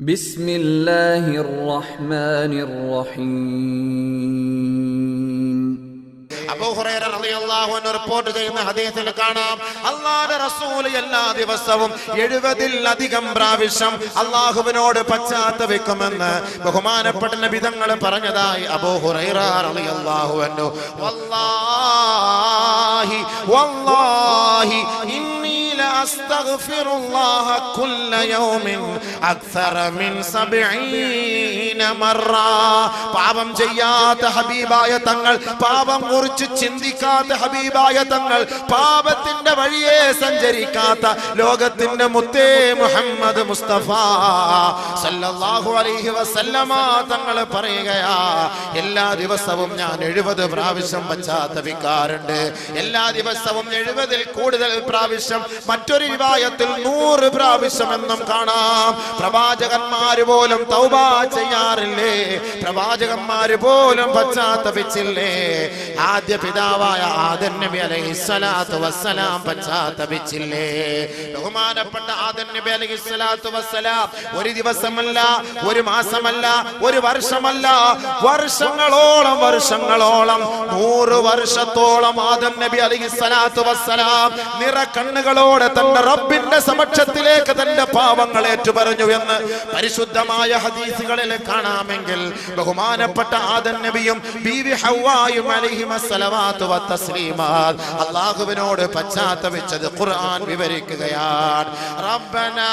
ബിസ്മില്ലാഹിർ റഹ്മാനിർ റഹീം റിപ്പോർട്ട് ചെയ്യുന്ന ഹദീസിൽ കാണാം അള്ളാഹ് റസൂൽ എല്ലാ ദിവസവും എഴുപതിലധികം പ്രാവശ്യം അള്ളാഹുവിനോട് പശ്ചാത്തപിക്കുമെന്ന് ബഹുമാനപ്പെട്ട നബിതങ്ങൾ പറഞ്ഞതായി അബൂഹുറൈറിയാഹു വല്ലാഹി വല്ലാഹി ഇന്നി لأستغفر الله كل يوم أكثر من سبعين مرة പാപം ചെയ്യാത്ത ഹബീബായ തങ്ങൾ പാപം കുറിച്ച് ചിന്തിക്കാത്ത ഹബീബായ തങ്ങൾ പാപത്തിന്റെ വഴിയെ സഞ്ചരിക്കാത്ത ലോകത്തിന്റെ മുത്തേ മുഹമ്മദ് മുസ്തഫ സല്ലല്ലാഹു അലൈഹി വസല്ലമ തങ്ങൾ പറയുകയാ എല്ലാ ദിവസവും ഞാൻ എഴുപത് പ്രാവശ്യം പശ്ചാത്തപിക്കാറുണ്ട് എല്ലാ ദിവസവും എഴുപതിൽ കൂടുതൽ പ്രാവശ്യം മറ്റൊരു വിവാഹത്തിൽ നൂറ് പ്രാവശ്യം എന്നും കാണാം. പ്രവാചകന്മാര് പോലും തൗബ ചെയ്യാറില്ലേ? പ്രവാചകന്മാര് പോലും പശ്ചാത്തപിച്ചില്ലേ? ആദ്യ പിതാവായ ആദൻ നബി അലൈഹി സ്വലാത്തു വസ്സലാം പശ്ചാത്തപിച്ചില്ലേ? ബഹുമാനപ്പെട്ട ആദൻ നബി അലൈഹി സ്വലാത്തു വസ്സലാം ഒരു ദിവസമല്ല ഒരു മാസമല്ല ഒരു വർഷമല്ല വർഷങ്ങളോളം വർഷങ്ങളോളം നൂറ് വർഷത്തോളം ആദം നബി അലൈഹി സ്വലാത്തു വസ്സലാം നിറ കണ്ണുകളോടെ തന്റെ റബ്ബിന്റെ സമക്ഷത്തിലേക്ക് തന്റെ പാവങ്ങൾ ഏറ്റുപറഞ്ഞു എന്ന് പരിശുദ്ധമായ ഹദീസുകളിൽ കാണാമെങ്കിൽ ബഹുമാനപ്പെട്ട ആദൻ നബിയും ബീവി വത്തസ്ലീമാത് അള്ളാഹുവിനോട് പശ്ചാത്തപിച്ചത് ഖുർആൻ വിവരിക്കുകയാണ്. റബ്ബനാ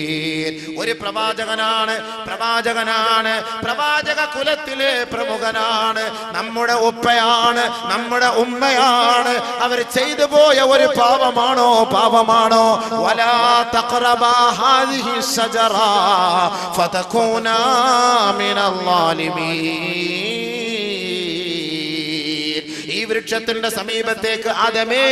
ഒരു പ്രവാചകനാണ് പ്രവാചകനാണ് പ്രവാചക കുലത്തിലെ പ്രമുഖനാണ്. നമ്മുടെ ഉപ്പയാണ് നമ്മുടെ ഉമ്മയാണ്. അവർ ചെയ്തു പോയ ഒരു പാപമാണോ? പാപമാണോ? വലാ തഖറബാ ഫതകൂനാ മിനൽ വൃക്ഷത്തിന്റെ സമീപത്തേക്ക് ആദമേ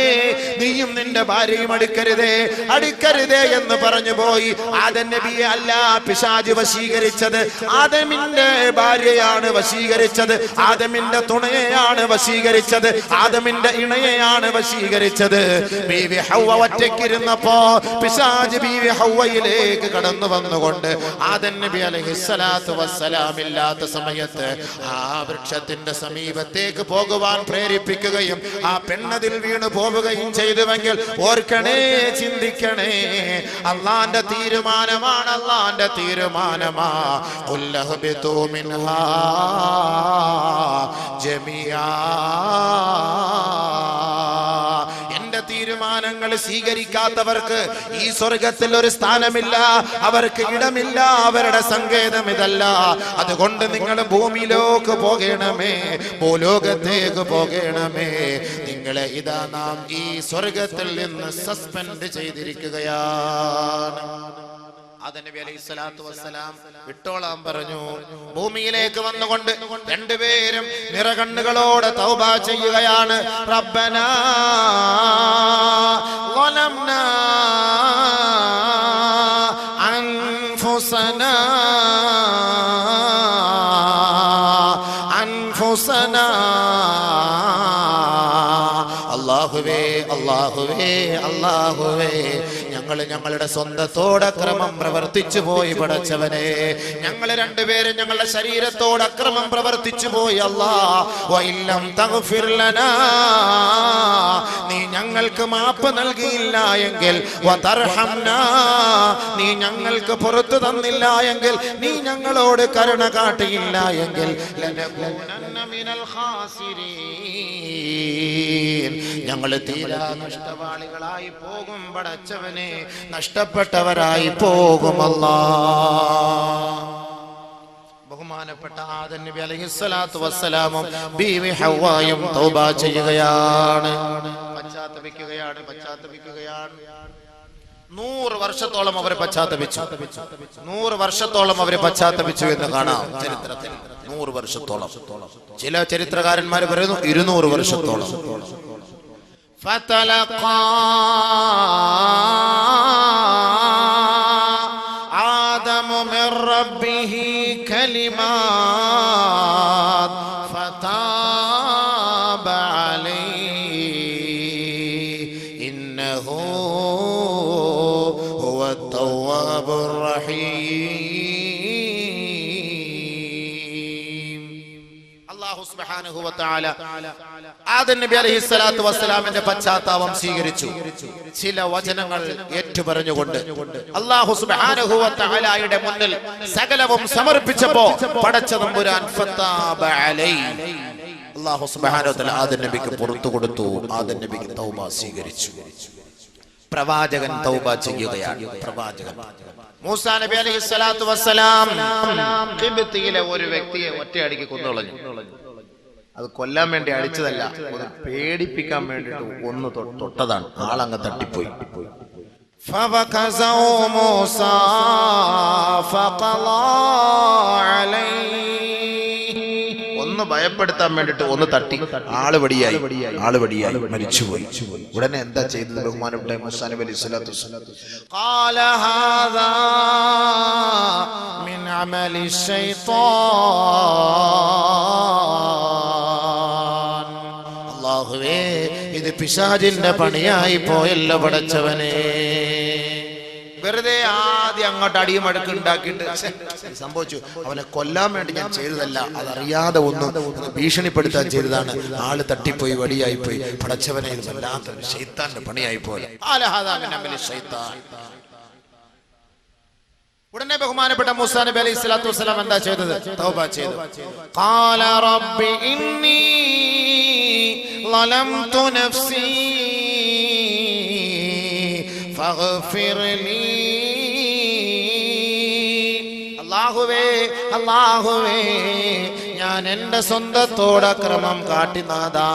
നീയും നിന്റെ ഭാര്യയും അടുക്കരുതേ അടുക്കരുതേ എന്ന് പറഞ്ഞു പോയി. ആദൻ നബിയെ അല്ല പിശാജ് വശീകരിച്ചത്. ആദമിന്റെ ഭാര്യയാണ് വശീകരിച്ചത്. ആദമിന്റെ തുണയെയാണ് വശീകരിച്ചത്. ആദമിന്റെ ഇണയെയാണ് വശീകരിച്ചത്. ബീവി ഹൗവ ഒറ്റയ്ക്കിരുന്നപ്പോ പിശാജ് ബീവി ഹൗവയിലേക്ക് കടന്നു വന്നുകൊണ്ട് ആദൻ നബി അലൈഹിസ്സലാത്തു വസ്സലാം ഇല്ലാത്ത സമയത്ത് ആ വൃക്ഷത്തിന്റെ സമീപത്തേക്ക് പോകുവാൻ പ്രേരിപ്പിക്കുകയും ആ പെണ്ണതിൽ വീണ് പോവുകയും ചെയ്തുവെങ്കിൽ ഓർക്കണേ ചിന്തിക്കണേ. അള്ളാന്റെ തീരുമാനമാണ് അള്ളാന്റെ തീരുമാനമാ. ജമിയാ. തീരുമാനങ്ങൾ സ്വീകരിക്കാത്തവർക്ക് ഈ സ്വർഗത്തിൽ ഒരു സ്ഥാനമില്ല അവർക്ക് ഇടമില്ല അവരുടെ സങ്കേതം ഇതല്ല. അതുകൊണ്ട് നിങ്ങൾ ഭൂമിയിലേക്ക് പോകണമേ ഭൂലോകത്തേക്ക് പോകണമേ. നിങ്ങളെ ഇതാ നാം ഈ സ്വർഗത്തിൽ നിന്ന് സസ്പെൻഡ് ചെയ്തിരിക്കുകയാണ്. ആദനബി അലൈഹി സ്വലാത്തു വസ്സലാം വിട്ടോളാൻ പറഞ്ഞു ഭൂമിയിലേക്ക് വന്നുകൊണ്ട് രണ്ടുപേരും നിറകണ്ണുകളോടെ തൗബ ചെയ്യുകയാണ് റബ്ബന ظلمنا أنفسنا أنفسنا അള്ളാഹുവേ അള്ളാഹുവേ അള്ളാഹുവേ ഞങ്ങൾ ഞങ്ങളുടെ സ്വന്തത്തോട് അക്രമം പ്രവർത്തിച്ചു പോയി പടച്ചവനെ. ഞങ്ങൾ രണ്ടുപേരും ഞങ്ങളുടെ ശരീരത്തോട് അക്രമം പ്രവർത്തിച്ചു പോയി അല്ലാം. നീ ഞങ്ങൾക്ക് മാപ്പ് നൽകിയില്ല എങ്കിൽ നീ ഞങ്ങൾക്ക് പുറത്തു തന്നില്ല എങ്കിൽ നീ ഞങ്ങളോട് കരുണ കാട്ടിയില്ല എങ്കിൽ ഞങ്ങൾ തീരാ നഷ്ടവാളികളായി പോകും പടച്ചവനെ. നഷ്ടപ്പെട്ടവരായി പോകുമല്ലാ ബഹുമാനപ്പെട്ട ആദൻ നബി അലൈഹിസ്സലാത്തു വസ്സലാമും ബീവി ഹവായും തൗബ ചെയ്യുകയാണ്. പശ്ചാത്തപിക്കുകയാണ് പശ്ചാത്തപിക്കുകയാണ്. നൂറ് വർഷത്തോളം അവരെ പശ്ചാത്തപിച്ചു. നൂറ് വർഷത്തോളം അവരെ പശ്ചാത്തപിച്ചു എന്ന് കാണാം ചരിത്രത്തിൽ. നൂറ് വർഷത്തോളം. ചില ചരിത്രകാരന്മാർ പറയുന്നു ഇരുന്നൂറ് വർഷത്തോളം. ആദമു റബ്ബിഹി കലിമാ വസ്സലാമിന്റെ പശ്ചാത്താപം സ്വീകരിച്ചു. ചില വചനങ്ങൾ ഏറ്റുപറഞ്ഞുകൊണ്ട് അള്ളാഹു വ മുന്നിൽ സകലവും സമർപ്പിച്ചപ്പോ പടച്ച നമ്പുരാൻ അള്ളാഹു സുബ്ഹാനഹു വ തആല നബിക്ക് പുറത്തു കൊടുത്തു. ആദം നബിക്ക് തൗബ സ്വീകരിച്ചു. പ്രവാചകൻ തൗബ ചെയ്യുകയാണ്. പ്രവാചകൻ. മൂസാ നബി അലൈഹി സ്വലാത്തു വസ്സലാം കിബിത്തിയിലെ ഒരു വ്യക്തിയെ ഒറ്റയടിക്ക് കൊന്നുകളഞ്ഞു അത് കൊല്ലാൻ വേണ്ടി അടിച്ചതല്ല ഒന്ന് പേടിപ്പിക്കാൻ വേണ്ടിട്ട് ഒന്ന് തൊട്ടതാണ്. ആളങ്ങ് തട്ടിപ്പോയി. ഫവകസൗ മൂസ അലൈഹി ഒന്ന് ഭയപ്പെടുത്താൻ വേണ്ടിട്ട് ഒന്ന് തട്ടി. ആൾ വടിയായി. ആൾ വടിയായി. മരിച്ചുപോയി. ഉടനെ എന്താ ചെയ്തത് ബഹുമാനപ്പെട്ട മുസാൻ അലി സ്വലാത്തു അള്ളാഹുവേ ഇത് പിശാജിന്റെ പണിയായി പോയല്ലോ പടച്ചവനെ. വെറുതെ അങ്ങോട്ട് അടിയും അടുക്കും ഉണ്ടാക്കിയിട്ട് ഛെ, ഇത് സംഭവിച്ചു അവനെ കൊല്ലാൻ വേണ്ടി ഞാൻ ചെയ്തതല്ല അതറിയാതെ ഒന്ന് ഒന്ന് ഭീഷണിപ്പെടുത്താൻ ചെയ്തതാണ് ആള് തട്ടിപ്പോയി വടിയായി പോയി പടച്ചവനെ ഇത് വല്ലാത്തൊരു ശൈത്താന്റെ പണിയായി പോലെ ഉടനെ ബഹുമാനപ്പെട്ട മൂസാ നബി അലൈഹി സ്വലാത്തു വസ്സലാം എന്താ ചെയ്തത് തൗബ ചെയ്തു ഖാല റബ്ബി ഇന്നി ظلمت نفسي فاغفر لي അല്ലാഹുവേ അള്ളാഹുവേ ഞാൻ എന്റെ സ്വന്തത്തോടെ ക്രമം കാട്ടിനാദാ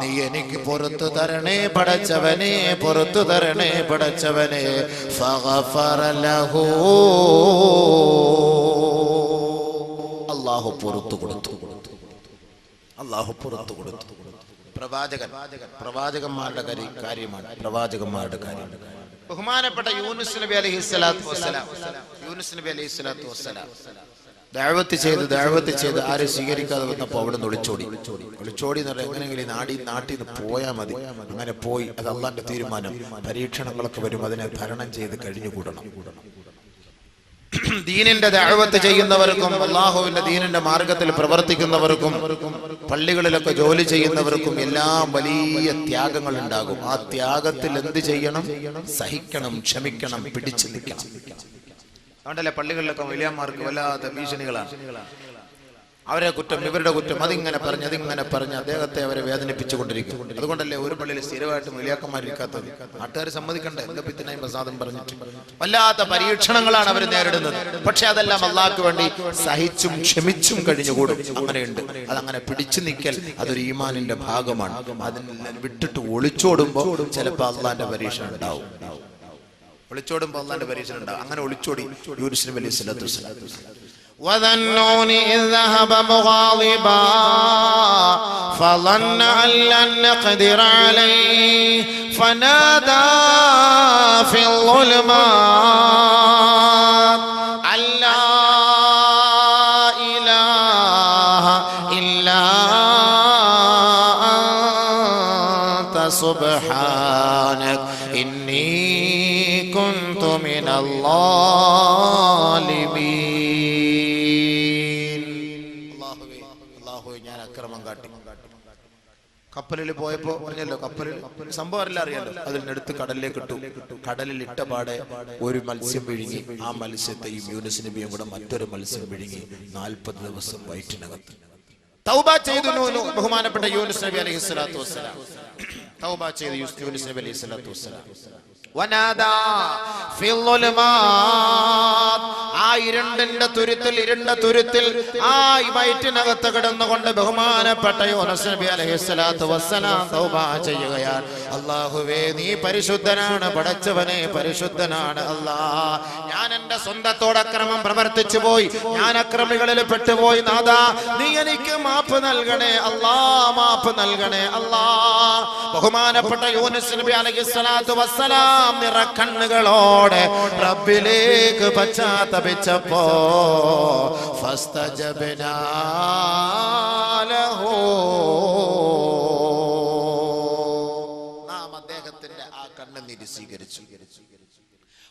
നീ എനിക്ക് പുറത്തു തരണേ പടച്ചവനെ പുറത്തു തരണേ പടച്ചവനെ. അള്ളാഹു പുറത്തു കൊടുത്തു. അള്ളാഹു പുറത്തു കൊടുത്തു. പ്രവാചകൻ പ്രവാചകന്മാരുടെ കാര്യമാണ് പ്രവാചകന്മാരുടെ കാര്യം. ബഹുമാനപ്പെട്ട യൂനുസ് നബി അലൈഹി സ്വലാത്തു വസ്സലാം. യൂനുസ് നബി അലൈഹി സ്വലാത്തു വസ്സലാം. ദാവത്ത് ചെയ്ത് ദാവത്ത് ചെയ്ത് ആരും സ്വീകരിക്കാതെ വന്നപ്പോൾ അവിടെ നിന്ന് ഒളിച്ചോടി. ഒളിച്ചോടി എന്ന് പറഞ്ഞാൽ എങ്ങനെയെങ്കിലും നാടി നാട്ടിൽ നിന്ന് പോയാൽ മതി. അങ്ങനെ പോയി. അത് അള്ളാന്റെ തീരുമാനം. പരീക്ഷണങ്ങളൊക്കെ വരും. അതിനെ തരണം ചെയ്ത് കഴിഞ്ഞുകൂടണം. ദീനിന്റെ ദഅവത്ത് ചെയ്യുന്നവർക്കും അള്ളാഹുവിന്റെ ദീനിന്റെ മാർഗത്തിൽ പ്രവർത്തിക്കുന്നവർക്കും പള്ളികളിലൊക്കെ ജോലി ചെയ്യുന്നവർക്കും എല്ലാം വലിയ ത്യാഗങ്ങൾ ഉണ്ടാകും ആ ത്യാഗത്തിൽ എന്ത് ചെയ്യണം? സഹിക്കണം ക്ഷമിക്കണം പിടിച്ചു നിൽക്കണം അതുകൊണ്ടല്ലേ പള്ളികളിലൊക്കെ വലിയമാർക്ക് വല്ലാത്ത ഭീഷണികളാണ്. അവരെ കുറ്റം ഇവരുടെ കുറ്റം അതിങ്ങനെ പറഞ്ഞ് അതിങ്ങനെ പറഞ്ഞ് അദ്ദേഹത്തെ അവരെ വേദനിപ്പിച്ചുകൊണ്ടിരിക്കും. അതുകൊണ്ടല്ലേ ഒരു പള്ളിയിൽ സ്ഥിരമായിട്ട് മൊഴിയാക്കന്മാരിക്കാത്തത് നാട്ടുകാർ സമ്മതിക്കണ്ടേ? എന്താ പിത്തിനായും പ്രസാദം പറഞ്ഞിട്ട്? വല്ലാത്ത പരീക്ഷണങ്ങളാണ് അവർ നേരിടുന്നത്. പക്ഷെ അതെല്ലാം അള്ളാഹ്ക്ക് വേണ്ടി സഹിച്ചും ക്ഷമിച്ചും കഴിഞ്ഞുകൂടും. അങ്ങനെയുണ്ട്. അതങ്ങനെ പിടിച്ചു നിൽക്കൽ അതൊരു ഈമാനിന്റെ ഭാഗമാണ്. അതിനെ വിട്ടിട്ട് ഒളിച്ചോടുമ്പോൾ ചിലപ്പോൾ അള്ളാന്റെ പരീക്ഷ ഉണ്ടാവും. ഒളിച്ചോടുമ്പോൾ അള്ളാന്റെ പരീക്ഷ ഉണ്ടാവും. അങ്ങനെ ഒളിച്ചോടി യൂരിസിന് വലിയ സ്ഥലത്തു وذا النون إذ ذهب مغاضبا فظن أن لن نقدر عليه فنادى في الظلمات أن لا إله إلا أنت سبحانك അക്രമം കാട്ടി കപ്പലിൽ പോയപ്പോ പറഞ്ഞല്ലോ കപ്പലിൽ സംഭവം അല്ല അറിയാലോ. അതിനടുത്ത് കടലിലേക്ക് ഇട്ടു. കടലിൽ ഇട്ട പാടെ ഒരു മത്സ്യം വിഴുങ്ങി. ആ മത്സ്യത്തെയും യൂനിസ് നബിയും കൂടെ മറ്റൊരു മത്സ്യം വിഴുങ്ങി. നാൽപ്പത് ദിവസം വയറ്റിനകത്ത്. തൗബ ചെയ്തു ബഹുമാനപ്പെട്ട യൂനിസ് നബി അലൈഹി സ്വലാത്തു വസ്സലാം. തൗബ ചെയ്തു യൂനിസ് നബി അലൈഹി സ്വലാത്തു വസ്സലാം. വനാദാ. ആ ഇരുണ്ടിന്റെ തുരുത്തിൽ ഇരുണ്ട തുരുത്തിൽ ആ വയറ്റിനകത്ത് കിടന്നുകൊണ്ട് ബഹുമാനപ്പെട്ട യോനസ് നബി അലൈഹിസ്സലാത്തു വസ്സലാം തൗബ ചെയ്യുകയാണ്. അള്ളാഹുവേ നീ പരിശുദ്ധനാണ് പടച്ചവനെ പരിശുദ്ധനാണ് അല്ലാ. ഞാൻ എന്റെ സ്വന്തത്തോടക്രമം പ്രവർത്തിച്ചു പോയി ഞാൻ അക്രമികളിൽ പെട്ടുപോയി നാദാ. നീ എനിക്ക് മാപ്പ് നൽകണേ അല്ലാ മാപ്പ് നൽകണേ അല്ലാ. ബഹുമാനപ്പെട്ട യോനസ് നബി അലൈഹിസ്സലാത്തു വസ്സലാം നിറക്കണ്ണുകളോടെ റബ്ബിലേക്ക് പശ്ചാത്തപിച്ചപ്പോ ഫസ്തജബ്നാ ലഹു. നാം അദ്ദേഹത്തിന്റെ ആ കണ്ണ് സ്വീകരിച്ചു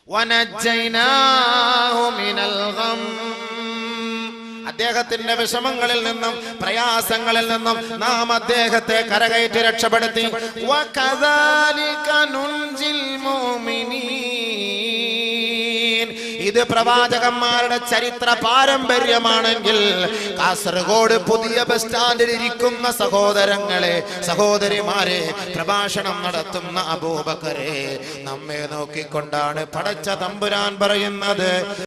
വനജൈനാഹു മിനൽ ഗം. അദ്ദേഹത്തിന്റെ വിഷമങ്ങളിൽ നിന്നും പ്രയാസങ്ങളിൽ നിന്നും നാം അദ്ദേഹത്തെ കരകയറ്റി രക്ഷപ്പെടുത്തി. ഇത് പ്രവാചകന്മാരുടെ ചരിത്ര പാരമ്പര്യമാണെങ്കിൽ കാസർഗോഡ് പുതിയ ബസ് സ്റ്റാൻഡിൽ ഇരിക്കുന്ന സഹോദരങ്ങളെ സഹോദരിമാരെ പ്രഭാഷണം നടത്തുന്ന അബൂബക്കരെ നമ്മെ നോക്കിക്കൊണ്ടാണ് പടച്ച തമ്പുരാൻ പറയുന്നത്.